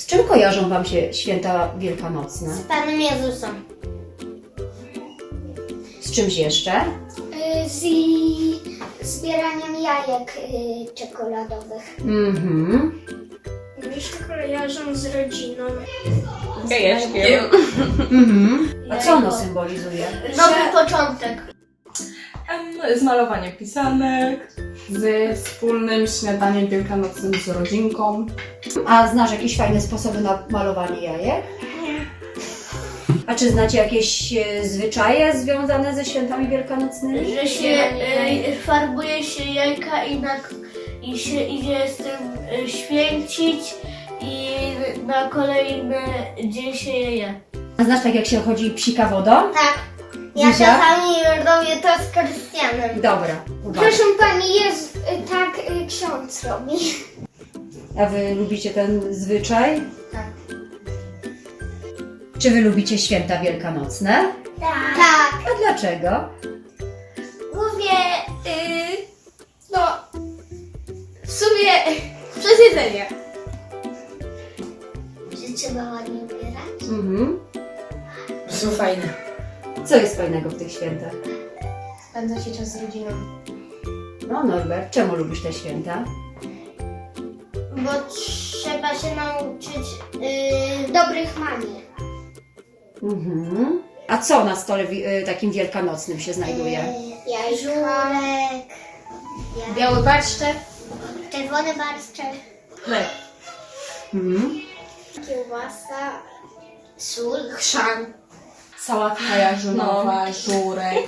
Z czym kojarzą Wam się święta wielkanocne? Z Panem Jezusem. Z czymś jeszcze? Y, Z zbieraniem jajek y, czekoladowych. Mhm. Mi się kojarzą z rodziną. Jajeczkiem. Mhm. A co ono symbolizuje? Nowy początek. Z malowaniem pisanek. z wspólnym śniadaniem wielkanocnym z rodzinką. A znasz jakieś fajne sposoby na malowanie jajek? Nie. A czy znacie jakieś e, zwyczaje związane ze świętami wielkanocnymi? Że się e, farbuje się jajka i, na, i się idzie z tym e, święcić i na kolejny dzień się je je. A znasz tak jak się chodzi psika wodą? Tak. Ja Zuzia? czasami robię to z Krystianem. Dobra. uwaga. Proszę pani, jest y, tak y, ksiądz robi. A wy lubicie ten zwyczaj? Tak. Czy wy lubicie święta wielkanocne? Tak. Tak. A dlaczego? Głównie, y, no, w sumie przez jedzenie. Że trzeba ładnie ubierać. Mhm. Są fajne. Co jest fajnego w tych świętach? Spędza się czas z rodziną. No Norbert, czemu lubisz te święta? Bo trzeba się nauczyć y, dobrych manier. Mhm. A co na stole wi- y, takim wielkanocnym się znajduje? Jajżurek. Biały barszczek. Czerwony barszczek. Chleb. Mhm. Kiełbasa. Sól. Chrzan. Sałatka jarzynowa, żurek.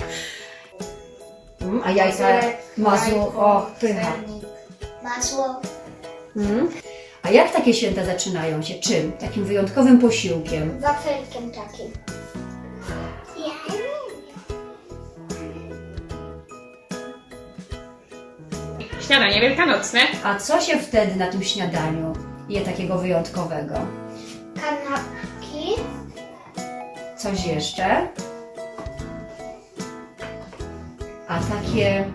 Mhm. A jajka, jajko, o, pycha. Masło. Mhm. A jak takie święta zaczynają się? Czym? Takim wyjątkowym posiłkiem? Wafelkiem takim. Śniadanie wielkanocne. A co się wtedy na tym śniadaniu je takiego wyjątkowego? Kanapki. Coś jeszcze? A takie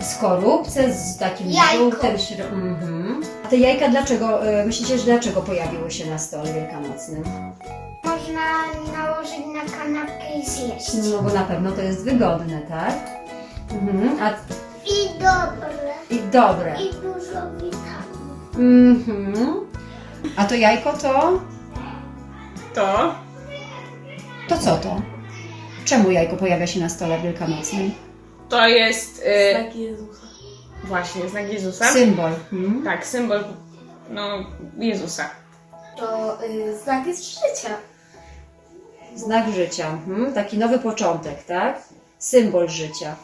skorupce z takim Jajko. żółtym środkiem. Mhm. A te jajka dlaczego, y, myślicie, że dlaczego pojawiły się na stole wielkanocnym? Można nałożyć na kanapkę i zjeść. No bo na pewno to jest wygodne, tak? Mhm. A, I dobre. I dobre. I dużo witamin. Mhm. A to jajko to? To To co to? Czemu jajko pojawia się na stole wielkanocnym? to jest y, Znak Jezusa. właśnie znak Jezusa. Symbol. Mhm. Tak, symbol no, Jezusa. To y, znak jest życia. Znak życia. Mhm. Taki nowy początek, tak? Symbol życia.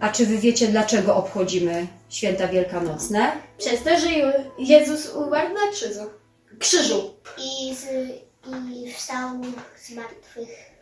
A czy wy wiecie, dlaczego obchodzimy święta wielkanocne? Przez to, że Jezus umarł na krzyżu. Krzyżu. I, z, I wstał z martwych.